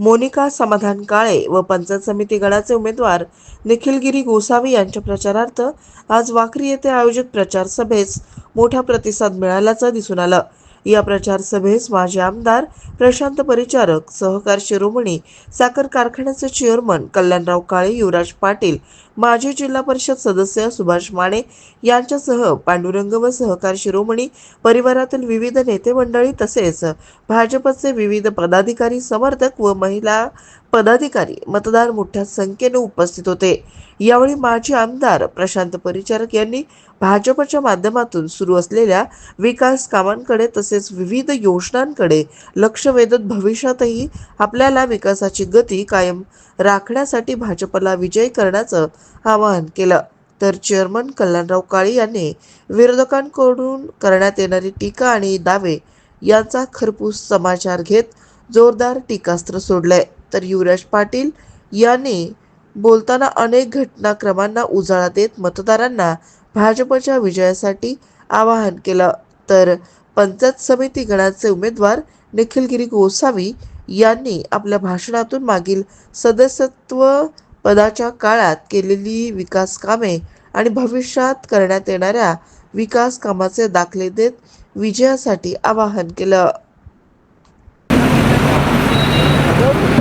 मोनिका समाधान काळे व पंचायत समिती गणाचे उमेदवार निखिलगिरी गोसावी यांच्या प्रचारार्थ आज वाकरी येथे आयोजित प्रचार सभेस मोठा प्रतिसाद मिळाल्याचं दिसून आलं. या प्रचार सभेस माजी आमदार प्रशांत परिचारक सहकार शिरोमणी साखर कारखान्याचे चेअरमन कल्याणराव काळे युवराज पाटील माजी जिल्हा परिषद सदस्य सुभाष माने यांच्यासह पांडुरंग व सहकार शिरोमणी परिवारातील विविध नेते मंडळी तसेच भाजपचे विविध पदाधिकारी समर्थक व महिला पदाधिकारी मतदार मोठ्या संख्येने उपस्थित होते. यावेळी माजी आमदार प्रशांत परिचारक यांनी भाजपच्या माध्यमातून सुरू असलेल्या विकास कामांकडे तसेच विविध योजनांकडे लक्ष वेधत भविष्यातही आपल्याला विकासाची गती कायम राखण्यासाठी भाजपला विजय करण्याचं आवाहन केलं. तर चेअरमन कल्याणराव काळे यांनी विरोधकांकडून करण्यात येणारी टीका आणि दावे यांचा खरपूस समाचार घेत जोरदार टीकास्त्र सोडलंय. तर युवराज पाटील यांनी बोलताना अनेक घटनाक्रमांना उजाळा देत मतदारांना भाजपच्या विजयासाठी आवाहन केलं. तर पंचायत समिती गणाचे उमेदवार निखिलगिरी गोसावी यांनी आपल्या भाषणातून मागील सदस्यत्व पदाच्या काळात केलेली विकास कामे आणि भविष्यात करण्यात येणाऱ्या विकास कामाचे दाखले देत विजयासाठी आवाहन केलं.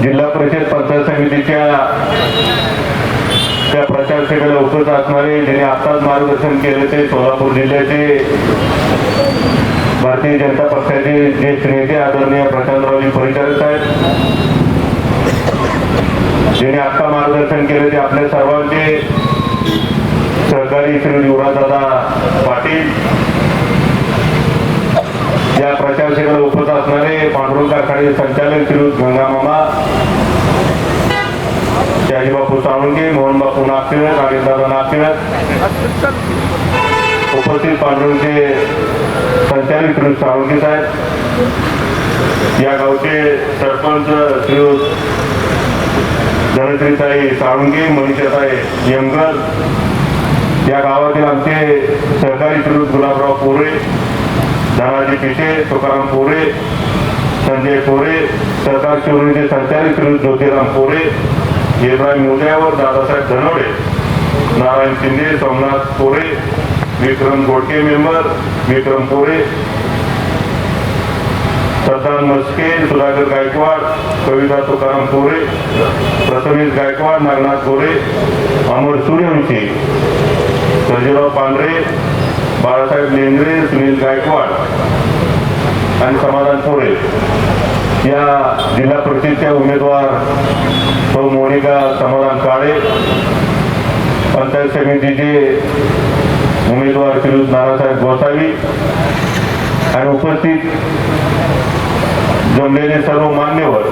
जिल्हा परिषद पंचायत समितीच्या त्या प्रचार सेवेला उपस्थित असणारे ज्यांनी आत्ताच मार्गदर्शन केले ते सोलापूर जिल्ह्याचे भारतीय जनता पक्षाचे ज्येष्ठ नेते आदरणीय प्रशांतरावजी परिचारक साहेब ज्यांनी आत्ता मार्गदर्शन केले ते आपल्या सर्वांचे सहकारी श्री युवराजदादा पाटील या प्रचार सेवेला उपस्थित असणारे पांडुरंग कारखान्याचे संचालक श्री गंगामामा शहाजीबापू साळुंगे मोहनबापू नागटिळक आदिदादा नागटिळक उपस्थित पांडुरंगचे संचालक श्री साळुंगे साहेब या गावचे सरपंच श्री धनश्रीताई साळुंगे मनीषाताई यंगर या गावातील आमचे सहकारी श्री गुलाबराव पोरे धनाजी पिशे तुकाराम पोरे संजय पोरे सरदार शिवरीचे संचालक श्री ज्योतिराम पोरे इब्राहिम मुद्यावर दादासाहेब धनवडे नारायण शिंदे सोमनाथ पोरे विक्रम गोडके मेंबर विक्रम पोरे सरदार मस्के सुधाकर गायकवाड कविता तुकाराम पोरे प्रथमेश गायकवाड नागनाथ गोरे अमर सूर्यवंशी सर्जेराव पांढरे बाळासाहेब लेंगरे सुनील गायकवाड आणि समाधान थोरे या जिल्हा परिषदच्या उमेदवार सौ मोनिका समाधान काळे पंचायत समितीचे उमेदवार श्री नानासाहेब गोसावी आणि उपस्थित जमलेले सर्व मान्यवर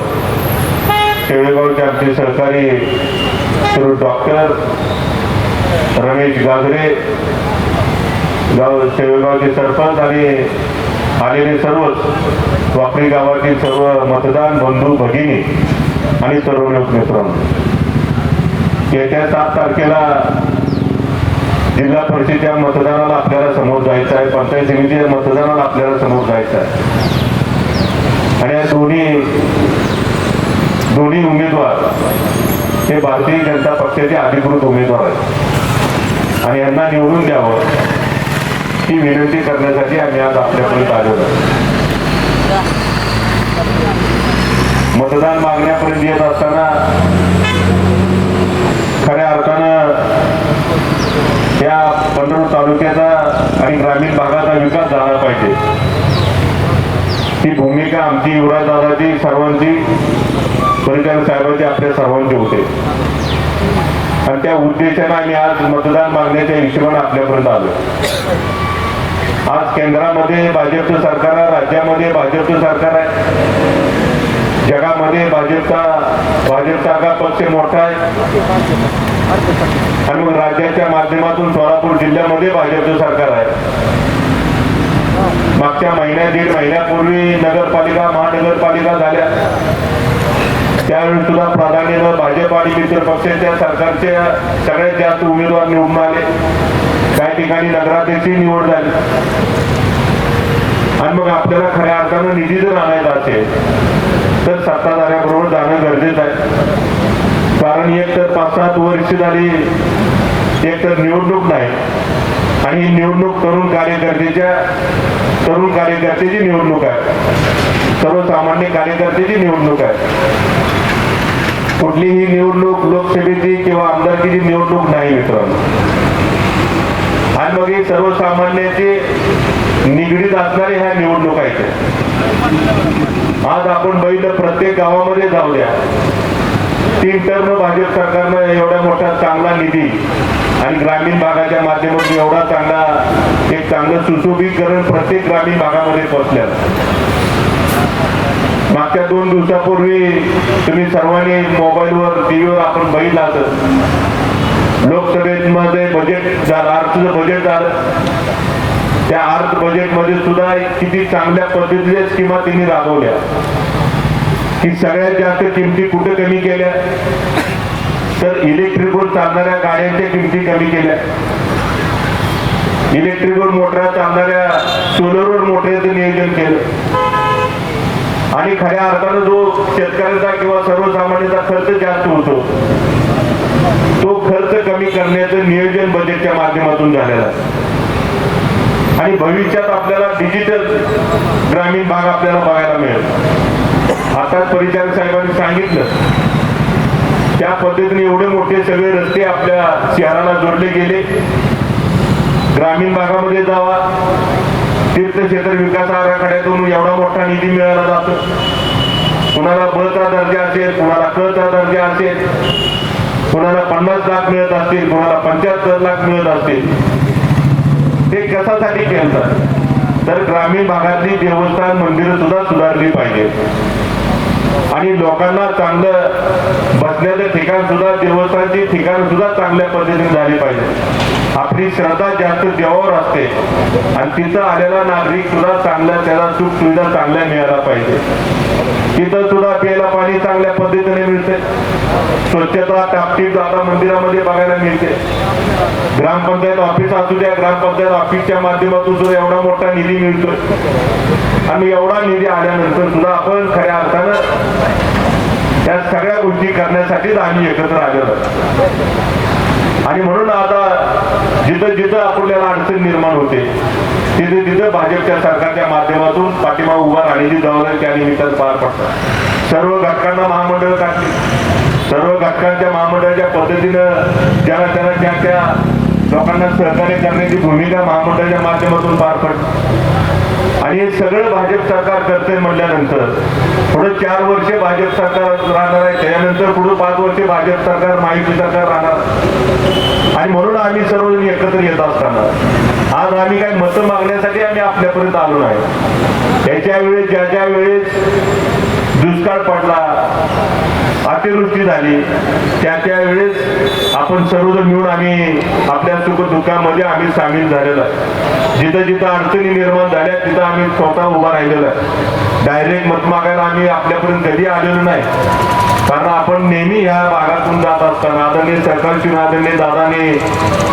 शेवेगावचे आमचे सहकारी श्री डॉक्टर रमेश गागरे गाव शेवेगावचे सरपंच आणि आलेले सर्वच वापरी गावातील सर्व मतदान बंधू भगिनी आणि सर्व लोक मित्रांनो. येत्या सात तारखेला जिल्हा परिषदेच्या मतदानाला आपल्याला समोर जायचं आहे पंचायत समितीच्या मतदानाला आपल्याला समोर जायचं आहे. आणि या दोन्ही दोन्ही उमेदवार हे भारतीय जनता पक्षाचे अधिकृत उमेदवार आहेत. आणि यांना निवडून द्यावं. ही विनंती करण्यासाठी आम्ही आज आपल्यापर्यंत आलो मतदान मागण्यापर्यंत येत असताना खऱ्या अर्थानं या पंढरपूर तालुक्याचा आणि ग्रामीण भागाचा विकास झाला पाहिजे. ही भूमिका आमची युवराजदादाची सर्वांची परिचालक साहेबांची आपल्या सर्वांची होते. आणि त्या उद्देशानं आम्ही आज मतदान मागण्याच्या हिशोबाने आपल्यापर्यंत आलो. आज केंद्रामध्ये भाजपचं सरकार आहे राज्यामध्ये भाजपचं सरकार आहे. जगामध्ये भाजपचा भाजपचा भाजपसारखा पक्ष मोठा आहे. आणि मग राज्याच्या माध्यमातून सोलापूर जिल्ह्यामध्ये भाजपचं सरकार आहे. मागच्या महिन्या दीड महिन्यापूर्वी नगरपालिका महानगरपालिका झाल्या. त्यावेळी सुद्धा प्राधान्यानं भाजप आणि मित्र पक्षाच्या सरकारच्या सगळ्यात जास्त उमेदवार निवडून आले. काही ठिकाणी नगराध्यक्षही निवड झाली. आणि मग आपल्याला खऱ्या अर्थानं निधी जर आणायचा असेल तर सत्ताधाऱ्याबरोबर जाणं गरजेचं आहे. कारण एक तर पाच सात वर्ष झाली एक तर निवडणूक नाही. आणि ही निवडणूक तरुण कार्यकर्त्याच्या तरुण कार्यकर्त्याची निवडणूक आहे. सर्वसामान्य कार्यकर्त्याची निवडणूक आहे. कुठलीही निवडणूक लोकसभेची किंवा आमदारकीची निवडणूक नाही मित्रांनो. आणि मग ही सर्वसामान्याची निगडीत असणारी ह्या निवडणूक आहेत आज आपण बघितलं प्रत्येक गावामध्ये जाऊ द्या. तीन टर्म भाजप सरकारनं एवढा मोठा चांगला निधी आणि ग्रामीण भागाच्या माध्यमातून एवढा चांगला एक चांगलं सुशोभीकरण प्रत्येक ग्रामीण भागामध्ये पोहोचल्या मागच्या दोन दिवसापूर्वी तुम्ही सर्वांनी मोबाईलवर टीव्हीवर आपण बघितलं असेल लोकसभेमध्ये बजेट झालं बजेट झालं. त्या अर्थ बजेटमध्ये सुद्धा किती चांगल्या पद्धतीने स्कीमा त्यांनी राबवल्या. की सगळ्यात जास्त किमती कुठे कमी केल्या? तर इलेक्ट्रिकवर चालणाऱ्या गाड्यांच्या किमती कमी केल्या. इलेक्ट्रिकवर मोटर चालणाऱ्या सोलरवर मोटरचं नियोजन केलं. आणि खऱ्या अर्थानं जो शेतकऱ्याचा किंवा सर्वसामान्यांचा खर्च जास्त होतो तो खर्च कमी करण्याचं नियोजन बजेटच्या माध्यमातून झालेला आणि भविष्यात आपल्याला डिजिटल ग्रामीण भाग आपल्याला बघायला मिळेल. आता परिचारक साहेबांनी सांगितलं त्या पद्धतीने एवढे मोठे सगळे रस्ते आपल्या शहराला जोडले गेले. ग्रामीण भागामध्ये जावा. तीर्थक्षेत्र विकास आराखड्यातून एवढा मोठा निधी मिळाला जातो. कुणाला बचा दर्जा असेल कुणाला क चा दर्जा असेल कुणाला पन्नास लाख मिळत असतील कुणाला पंच्याहत्तर लाख मिळत असतील. ते कशासाठी केलं तर ग्रामीण भागातली देवस्थान मंदिरं सुद्धा सुधारली पाहिजे आणि लोकांना चांगलं बसण्याचं ठिकाण सुद्धा देवस्थानची ठिकाण सुद्धा चांगल्या पद्धतीने झाली पाहिजे आपली श्रद्धा जास्त देवावर असते. आणि तिथं आलेला नागरिक सुद्धा चांगल्या त्याला सुख सुविधा चांगल्या मिळायला पाहिजे. तिथं सुद्धा प्यायला पाणी चांगल्या पद्धतीने मिळते. स्वच्छता टापटीप दादा मंदिरामध्ये बघायला मिळते. ग्रामपंचायत ऑफिस असू द्या ग्रामपंचायत ऑफिसच्या माध्यमातून सुद्धा एवढा मोठा निधी मिळतोय. आणि एवढा निधी आल्यानंतर सुद्धा आपण खऱ्या अर्थानं या सगळ्या गोष्टी करण्यासाठीच आम्ही एकत्र आलेलो आणि म्हणून आता जिथं जिथं आपल्याला अडचण निर्माण होते तिथे तिथं भाजपच्या सरकारच्या माध्यमातून पाठिंबा उभा राहण्याची जबाबदारी त्या निमित्तानं पार पडतात. सर्व घटकांना महामंडळ टाकली सर्व घटकांच्या महामंडळाच्या पद्धतीनं ज्याला त्याला त्या त्या लोकांना सहकार्य करण्याची भूमिका महामंडळाच्या माध्यमातून पार पडते आणि हे सगळं भाजप सरकार करते म्हणल्यानंतर पुढे चार वर्ष भाजप सरकार राहणार आहे त्यानंतर पुढे पाच वर्ष भाजप सरकार माहिती सरकार राहणार आणि म्हणून आम्ही सर्वजण एकत्र येत असताना आज आम्ही काय मतं मागण्यासाठी आम्ही आपल्यापर्यंत आलो नाही. त्याच्या वेळेस ज्या ज्या वेळेस दुष्काळ पडला अतिवृष्टी झाली त्या त्यावेळेस आपण सर्वजण मिळून आम्ही आपल्या सुख दुःखामध्ये आम्ही सामील झालेलो आहे. जिथं जिथं अडचणी निर्माण झाल्या तिथं आम्ही स्वतः उभा राहिलेलो आहे. डायरेक्ट मत मागायला आम्ही आपल्यापर्यंत कधी आलेलो नाही. कारण आपण नेहमी ह्या भागातून जात असताना आदरणीय सरकारची आदरणीय दादाने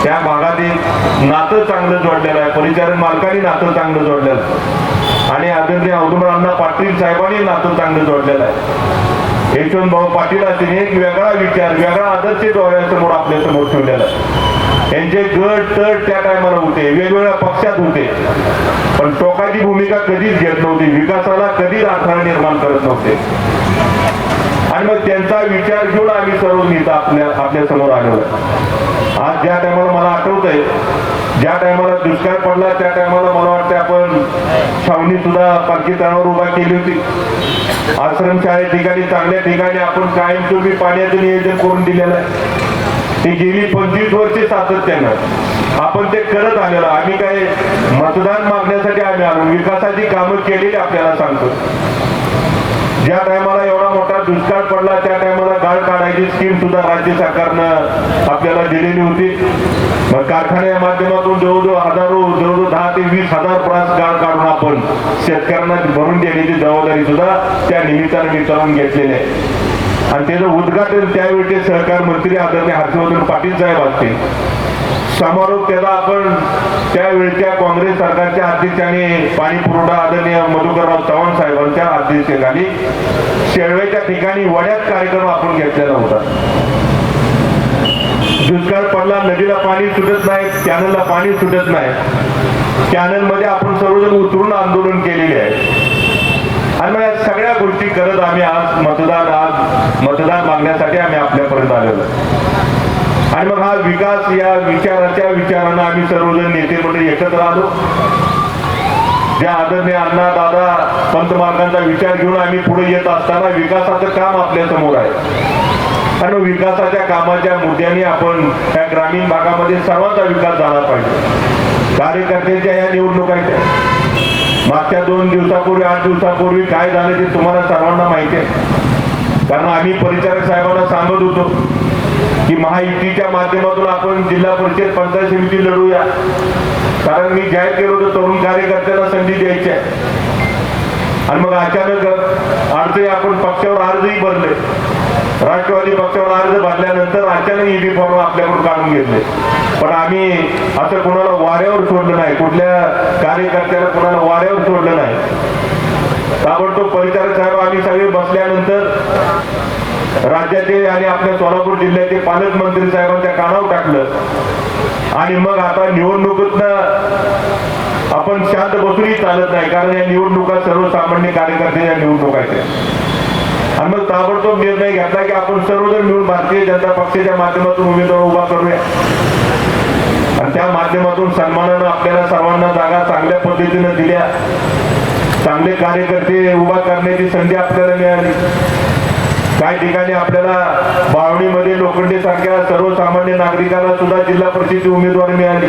त्या भागात एक नातं चांगलं जोडलेलं आहे. परिचारण मालकाने नातं चांगलं जोडलेलं आहे. आणि आदरणीय औदुंबर पाटील साहेबांनी नातं चांगलं जोडलेलं आहे. यशवंतभाऊ पाटील एक वेगळा विचार वेगळा आदर्श डोळ्यासमोर आपल्यासमोर ठेवलेला यांचे गट तट त्या टायमाला होते वेगवेगळ्या पक्षात होते. पण टोकाची भूमिका कधीच घेत नव्हती विकासाला कधीच अडथळा निर्माण करत नव्हते. आणि मग त्यांचा विचार घेऊन आम्ही सर्व नेता आपल्या आपल्यासमोर आलो. आज ज्या टायमाला मला आठवत आहे ज्या टायमाला दुष्काळ पडला त्या टायमाला मला वाटतं आपण छावणी सुद्धा पालखी तळावर उभा केली होती. आश्रमशाळे ठिकाणी चांगल्या ठिकाणी आपण कायमस्वरूपी पाण्याचं नियोजन करून दिलेलं आहे. ती गेली पंचवीस वर्षे सातत्यानं. आपण ते करत आलेलो आम्ही काय मतदान मागण्यासाठी आम्ही आलो. विकासाची कामं केलेली आपल्याला सांगतो. ज्या टायमाला एवढा मोठा दुष्काळ पडला त्या टायमाला गाळ काढायची स्कीम सुद्धा राज्य सरकारनं आपल्याला दिलेली होती. मग कारखान्या माध्यमातून ते वीस हजार प्रास गाळ काढून आपण शेतकऱ्यांना भरून देण्याची जबाबदारी सुद्धा त्या निमित्तानं मी करून घेतलेली आहे. आणि त्याचं उद्घाटन त्यावेळी सहकार मंत्री आदरणीय हर्षवर्धन पाटील साहेब असतील. समारोप त्याला आपण त्यावेळच्या काँग्रेस सरकारच्या अध्यक्षाने पाणी पुरवठा आदरणीय मधुकरराव चव्हाण साहेबांच्या अध्यक्षतेखाली शेळवेच्या ठिकाणी वड्यात कार्यक्रम आपण घेतलेला होता. दुष्काळ पडला नदीला पाणी सुटत नाही कॅनलला पाणी सुटत नाही. कॅनलमध्ये आपण सर्वजण उतरून आंदोलन केलेले आहे. आणि मग या सगळ्या गोष्टी करत आम्ही आज मतदान आज मतदान मागण्यासाठी आम्ही आपल्यापर्यंत आलेलो आणि मग हा विकास या विचाराच्या विचारानं आम्ही सर्वजण नेते मंडळी एकत्र आलो. ज्या आदरणीय अण्णा दादा पंतमार्गांचा विचार घेऊन आम्ही पुढे येत असताना विकासाचं काम आपल्यासमोर आहे. आणि विकासाच्या कामाच्या मुद्द्याने आपण या ग्रामीण भागामध्ये सर्वांचा विकास झाला पाहिजे. कार्यकर्त्यांच्या या निवडणुका आहेत मागच्या दोन दिवसापूर्वी आठ दिवसापूर्वी काय झालं ते तुम्हाला सर्वांना माहिती आहे. कारण आम्ही परिचारक साहेबांना सांगत होतो की महायुतीच्या माध्यमातून आपण जिल्हा परिषद पंचायत समिती लढूया. कारण मी जाहीर केलं होतं तरुण कार्यकर्त्यांना संधी द्यायची आहे. आणि मग अचानक अर्ज आपण पक्षावर अर्जही भरले. राष्ट्रवादी पक्षावर अर्ज भरल्यानंतर अचानक ईडी फॉर्म आपल्याकडून काढून घेतले. पण आम्ही असं कोणाला वाऱ्यावर सोडलं नाही. कुठल्या कार्यकर्त्याला कोणाला वाऱ्यावर सोडलं नाही. ताबडतोब परिचारक साहेब आम्ही सगळे बसल्यानंतर राज्याचे आणि आपल्या सोलापूर जिल्ह्याचे पालकमंत्री साहेबांच्या कानावर टाकलं. आणि मग आता निवडणुकीतनं आपण शांत बसूनही चालत नाही. कारण या निवडणुका सर्वसामान्य कार्यकर्त्याच्या निवडणुका आहेत. आणि मग ताबडतोब निर्णय घेतला की आपण सर्वजण मिळून भारतीय जनता पक्षाच्या माध्यमातून उमेदवार उभा करूया. आणि त्या माध्यमातून सन्मानानं आपल्याला सर्वांना जागा चांगल्या पद्धतीनं दिल्या. चांगले कार्यकर्ते उभा करण्याची संधी आपल्याला मिळाली. काही ठिकाणी आपल्याला बावणीमध्ये लोखंडे सारख्या सर्वसामान्य नागरिकांना सुद्धा जिल्हा परिषदेची उमेदवारी मिळाली.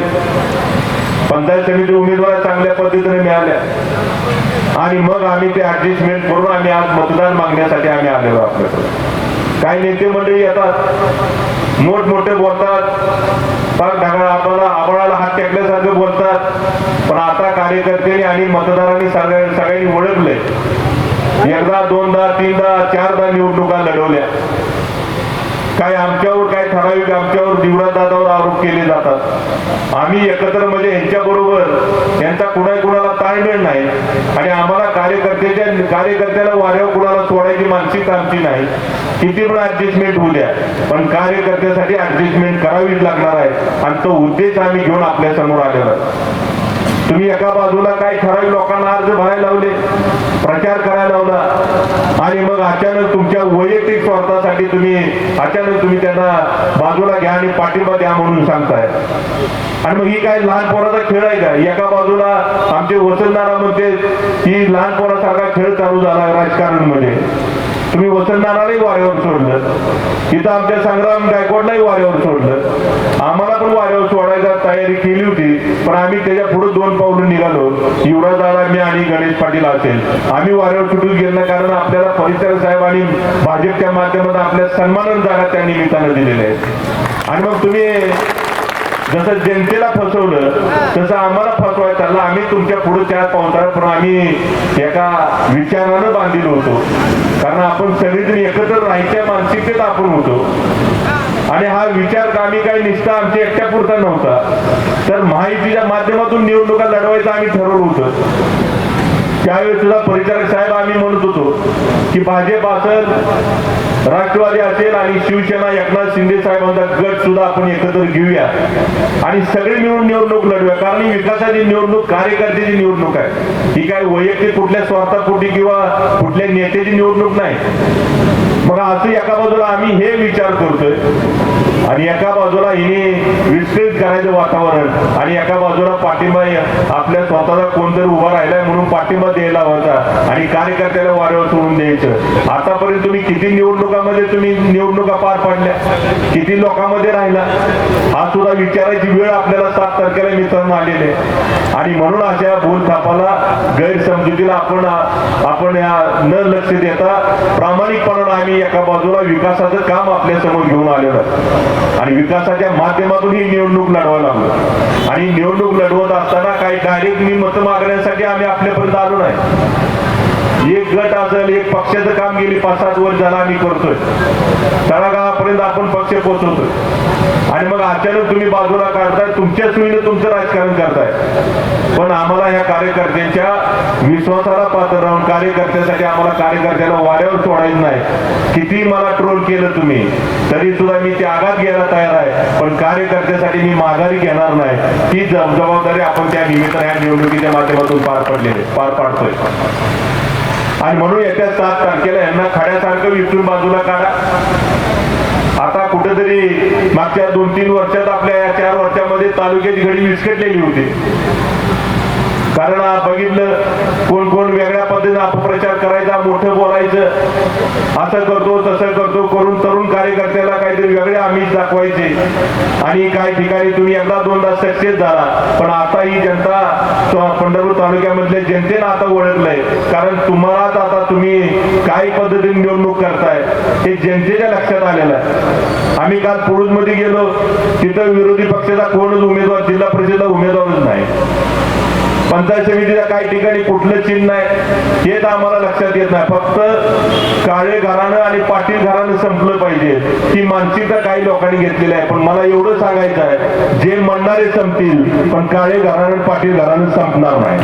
पंचायत समिती उमेदवार चांगल्या पद्धतीने मिळाल्या आणि मग आम्ही ते ऍडजस्टमेंट करून आम्ही आज मतदान मागण्यासाठी आम्ही आलेलो आपल्याकडे. काही नेते मंडळी येतात. मोठमोठे बोलतात. आपल्याला आबाळाला हात टेकल्यासारखं बोलतात. पण आता कार्यकर्त्यांनी आणि मतदारांनी सगळ्या सगळ्यांनी ओळखले. एकदा दोनदा तीनदा चारदा निवडणुका लढवल्या. काय आमच्यावर काय ठराविक आमच्यावर दिवरा दादावर आरोप केले जातात. आम्ही एकत्र म्हणजे यांच्या बरोबर यांचा कुणा कुणाला ताळमेळ नाही. आणि आम्हाला कार्यकर्त्याच्या कार्यकर्त्याला वाऱ्यावर कुणाला सोडायची मानसिक आमची नाही. किती पण ऍडजस्टमेंट होऊ द्या पण कार्यकर्त्यासाठी ऍडजस्टमेंट करावीच लागणार आहे. आणि तो उद्देश आम्ही घेऊन आपल्यासमोर आलेला तुम्ही एका बाजूला काही ठराविक लोकांना अर्ज भरायला लावले प्रचार करायला लावला आणि मग अचानक तुमच्या वैयक्तिक स्वार्थासाठी तुम्ही अचानक तुम्ही त्यांना बाजूला घ्या आणि पाठिंबा द्या म्हणून सांगताय. आणि मग ही काय लहान पोराचा खेळ आहे का? एका बाजूला आमचे वसंतदारा म्हणते ही लहान पोरासारखा खेळ चालू झाला राजकारणमध्ये. तुम्ही वसंतदानालाही वाऱ्यावर सोडलं. इथं आमच्या संग्राम गायकवाडलाही वाऱ्यावर सोडलं. आम्हाला पण वाऱ्यावर सोडायला तयारी केली होती पण आम्ही त्याच्या पुढे दोन पावलं निघालो. युवराज दादा मी आणि गणेश पाटील असेल आम्ही वाऱ्यावर सुटून गेलं कारण आपल्याला परिसर साहेब आणि भाजपच्या माध्यमात आपल्या सन्मानन जागा त्या निमित्तानं दिलेल्या आहेत. आणि मग तुम्ही जसं जनतेला फसवलं तसं आम्हाला फसवायचं चाललं आम्ही तुमच्यापुढे चार पावसाळ्यात पण आम्ही एका विचारानं बांधलेलो होतो. कारण आपण सगळेजण एकत्र राहायच्या मानसिकतेत आपण होतो. आणि हा विचार आम्ही काही निष्ठा आमच्या एकट्या पुरता नव्हता. तर माहितीच्या माध्यमातून निवडणुका लढवायचं आम्ही ठरवलं होतं. त्यावेळी सुद्धा परिचारक साहेब आम्ही म्हणत होतो की भाजप असेल राष्ट्रवादी असेल आणि शिवसेना एकनाथ शिंदे साहेबांचा गट सुद्धा आपण एकत्र घेऊया. आणि सगळे मिळून निवडणूक लढूया. कारण ही विकासाची निवडणूक कार्यकर्त्याची निवडणूक आहे. ही काय वैयक्तिक कुठल्या स्वार्थापोटी किंवा कुठल्या नेत्याची निवडणूक नाही. मग असं एका बाजूला आम्ही हे विचार करतोय आणि एका बाजूला हिने विस्तृत करायचं वातावरण आणि एका बाजूला पाठिंबा आपल्या स्वतःचा कोणतरी उभा राहिलाय म्हणून पाठिंबा द्यायला होता. आणि कार्यकर्त्याला वाऱ्यावर सोडून द्यायचं. आतापर्यंत तुम्ही किती निवडणुकामध्ये तुम्ही निवडणुका पार पाडल्या? किती लोकांमध्ये राहिला? हा सुद्धा विचारायची वेळ आपल्याला सात तारखेला मित्रांनो आलेले आणि म्हणून अशा भूलथापाला गैरसमजुतीला आपण आपण या न लक्ष देता प्रामाणिकपणानं आम्ही एका बाजूला विकासाचं काम आपल्यासमोर घेऊन आलेलं आहे. आणि विकासाच्या माध्यमातून ही निवडणूक लढवायला लागलो. आणि निवडणूक लढवत असताना काही डायरेक्ट मी मत मागण्यासाठी आम्ही आपल्यापर्यंत आलो नाही एक गट असेल एक पक्षाचं काम गेली पाच सात वर्ष झालं आम्ही करतोय. तळागाळापर्यंत आपण पक्ष पोहोचवतोय आणि मग अचानक तुम्ही बाजूला काढताय तुमच्या सुईने तुमचं राजकारण करताय. पण आम्हाला ह्या कार्यकर्त्यांच्या विश्वासाला पात्र राहून कार्यकर्त्यासाठी आम्हाला कार्यकर्त्याला वाऱ्यावर सोडायचं नाही. किती मला ट्रोल केलं तुम्ही तरी सुद्धा मी ते आघात घ्यायला तयार आहे. पण कार्यकर्त्यासाठी मी माघारी घेणार नाही. ही जबाबदारी आपण त्या निमित्ताने ह्या निवडणुकीच्या माध्यमातून पार पडलेले पार पाडतोय. आणि म्हणून येत्या सात तारखेला यांना खड्यासारखं विचून बाजूला काढा. आता कुठेतरी मागच्या दोन तीन वर्षात आपल्या या चार वर्षामध्ये तालुक्याची घडी विस्कटलेली होती. कारण बघितलं कोण कोण वेगळ्या पद्धतीने अपप्रचार करायचा मोठं बोलायचं. असं करतो तसं करतो करून तरुण कार्यकर्त्याला काहीतरी वेगळे आमिष दाखवायचे. आणि काही ठिकाणी तुम्ही एकदा दोनदा सक्सेस झाला. पण आता ही जनता पंढरपूर तालुक्यामधल्या जनतेनं आता ओळखलंय. कारण तुम्हालाच आता तुम्ही काही पद्धतीने निवडणूक करताय. हे जनतेच्या लक्षात आलेलं आहे. आम्ही काल मध्ये गेलो. तिथं विरोधी पक्षाचा कोणच उमेदवार जिल्हा परिषदेला उमेदवार पंचायत समितीच्या काही ठिकाणी कुठलं चिन्ह नाही. हे तर आम्हाला लक्षात येत नाही. फक्त काळे घराणं आणि पाटील घराणं संपलं पाहिजे. ती मानसिकता काही लोकांनी घेतलेली आहे. पण मला एवढं सांगायचं आहे जे म्हणणारे संपतील पण काळे घराणं आणि पाटील घराणं संपणार नाही.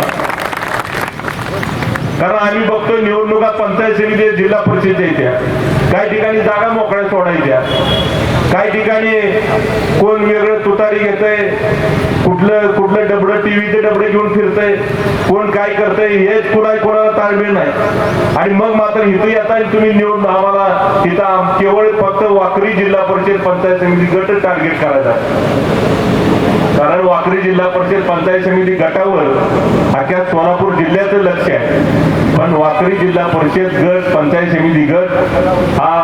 कारण आम्ही बघतो निवडणुका पंचायत समिती जिल्हा परिषदेच्या. येत्या काही ठिकाणी जागा मोकळ्या सोडायच्या. काही ठिकाणी कोण वेगळं तुतारी घेतय कुठलं कुठलं डबडं टीव्हीचे डबडे घेऊन फिरतय कोण काय करतंय हेच कुणा कोणाला ताळमेळ नाही. आणि मग मात्र इथं येता तुम्ही निवडून आम्हाला तिथं केवळ फक्त वाकरी जिल्हा परिषद पंचायत समिती गट टार्गेट करायचा. कारण वाकरी जिल्हा परिषद पंचायत समिती गटावर अख्या सोलापूर जिल्ह्याचं लक्ष आहे. पण वाकरी जिल्हा परिषद गट पंचायत समिती गट हा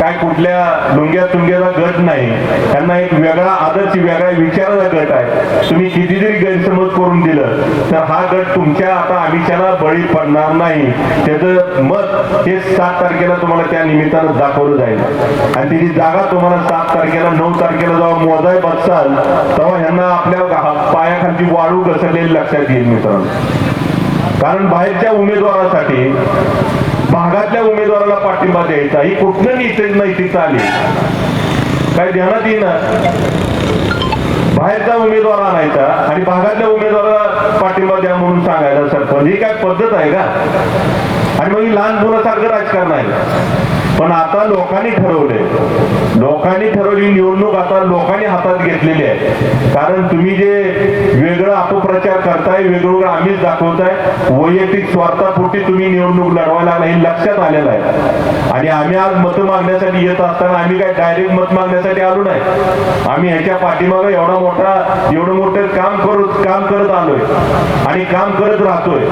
काय कुठल्या लुंग्या तुंग्याचा गट नाही. त्यांना एक वेगळा आदर्श वेगळा विचाराचा गट आहे. तुम्ही किती जरी गैरसमज करून दिलं तर हा गट तुमच्या आता आमिषाला बळी पडणार नाही. त्याचं मत हे सात तारखेला तुम्हाला त्या निमित्तानं दाखवलं जाईल. आणि तिची जागा तुम्हाला सात तारखेला नऊ तारखेला जेव्हा मोजाय बसाल तेव्हा ह्यांना आपल्या पायाखालची वाळू घसरलेली लक्षात येईल मित्रांनो. कारण बाहेरच्या उमेदवारासाठी भागातल्या उमेदवाराला पाठिंबा द्यायचा ही कुठनं नैतिक नैतिकता आली? काय ध्यानात येईना. बाहेरचा उमेदवार आणायचा आणि भागातल्या उमेदवाराला पाठिंबा द्या म्हणून सांगायला सरपंच. ही काय पद्धत आहे का? आणि मग ही लहान मुलासारखं राजकारण आहे. पण आता लोकांनी ठरवलंय. लोकांनी ठरवली निवडणूक आता लोकांनी हातात घेतलेली आहे. कारण तुम्ही जे वेगळं अपप्रचार करताय वेगवेगळं आम्हीच दाखवताय वैयक्तिक स्वार्थापोटी तुम्ही निवडणूक लढवायला लागला हे लक्षात आलेलं आहे. आणि आम्ही आज मत मागण्यासाठी येत असताना आम्ही काय डायरेक्ट मत मागण्यासाठी आलो नाही. आम्ही ह्याच्या पाठीमागे एवढा मोठा एवढं मोठं काम करत काम करत आलोय. आणि काम करत राहतोय.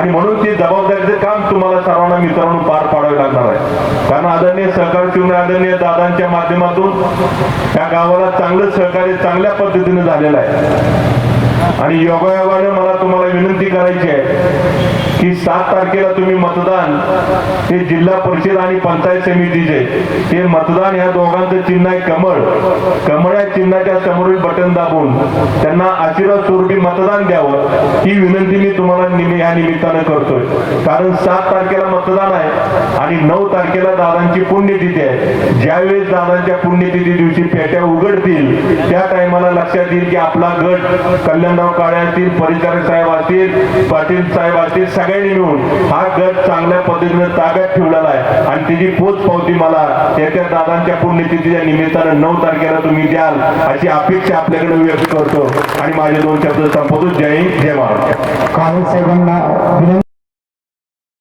आणि म्हणून ते जबाबदारीचे काम तुम्हाला सर्वांना मित्रांनो पार पाडावे लागणार आहे. कारण आदरणीय सहकार शिवने आदरणीय दादांच्या माध्यमातून या गावाला चांगलं सहकार्य चांगल्या पद्धतीने झालेलं आहे. आणि योगायोगाने मला तुम्हाला विनंती करायची आहे की सात तारखेला तुम्ही मतदान हे जिल्हा परिषद आणि पंचायत समितीचे. हे मतदान या दोघांचं चिन्ह आहे कमळ. कमळ या चिन्हाच्या समोरील बटन दाबून त्यांना आशीर्वाद स्वरूपी मतदान द्यावं. ही विनंती मी तुम्हाला या निमित्तानं करतोय. कारण सात तारखेला मतदान आहे आणि नऊ तारखेला दादांची पुण्यतिथी आहे. ज्यावेळेस दादांच्या पुण्यतिथी दिवशी पेट्या उघडतील त्या टायमाला लक्षात येईल की आपला गट कल्याणराव काळे असतील परिचारक साहेब असतील पाटील साहेब असतील सगळ्यांनी मिळून हा गट चांगल्या पद्धतीने ताब्यात ठेवलेला आहे. आणि त्याची पोच पावती मला येत्या दादांच्या पुण्यतिथीच्या निमित्तानं नऊ तारखेला तुम्ही द्याल अशी अपेक्षा आपल्याकडे व्यक्त करतो. आणि माझे दोन शब्द संपवतो. जय हिंद जय महाराज काळे साहेबांना